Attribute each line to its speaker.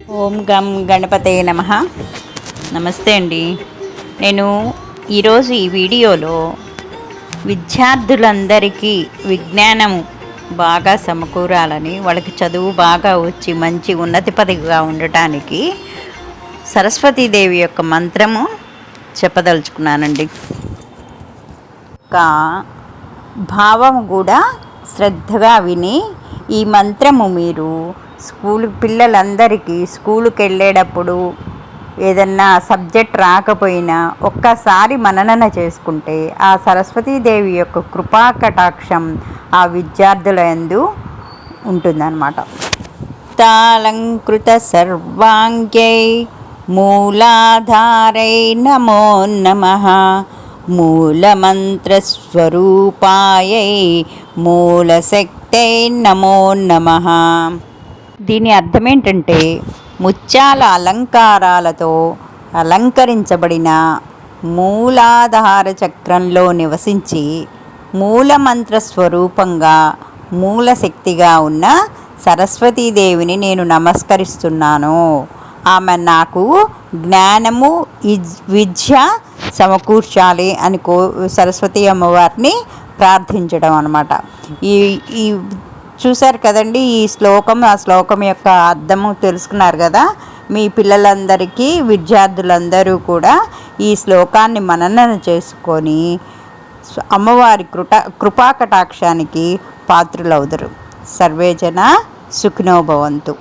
Speaker 1: ఓం గం గణపతే నమ. నమస్తే అండి. నేను ఈరోజు ఈ వీడియోలో విద్యార్థులందరికీ విజ్ఞానము బాగా సమకూరాలని వాళ్ళకి చదువు బాగా వచ్చి మంచి ఉన్నతి పదవిగా ఉండటానికి సరస్వతీదేవి యొక్క మంత్రము చెప్పదలుచుకున్నానండి. యొక్క భావము కూడా శ్రద్ధగా విని ఈ మంత్రము మీరు స్కూల్ పిల్లలందరికీ స్కూలుకి వెళ్ళేటప్పుడు ఏదన్నా సబ్జెక్ట్ రాకపోయినా ఒక్కసారి మననన చేసుకుంటే ఆ సరస్వతీదేవి యొక్క కృపా కటాక్షం ఆ విద్యార్థుల ఎందు ఉంటుందన్నమాట. తాలంకృత సర్వాంగ్యై మూలాధారై నమో నమ. మూలమంత్రస్వరూపాయై మూలశక్తై నమో నమ. దీని అర్థం ఏంటంటే ముత్యాల అలంకారాలతో అలంకరించబడిన మూలాధార చక్రంలో నివసించి మూలమంత్ర స్వరూపంగా మూలశక్తిగా ఉన్న సరస్వతీదేవిని నేను నమస్కరిస్తున్నాను. ఆమె నాకు జ్ఞానము విద్య సమకూర్చాలి అని కో సరస్వతి అమ్మవారిని ప్రార్థించడం అనమాట ఈ ఈ చూశారు కదండి ఈ శ్లోకం ఆ శ్లోకం యొక్క అర్థము తెలుసుకున్నారు కదా. మీ పిల్లలందరికీ విద్యార్థులందరూ కూడా ఈ శ్లోకాన్ని మననం చేసుకొని అమ్మవారి కృట కృపా కటాక్షానికి పాత్రులవుదరు. సర్వేజన సుఖినోభవంతు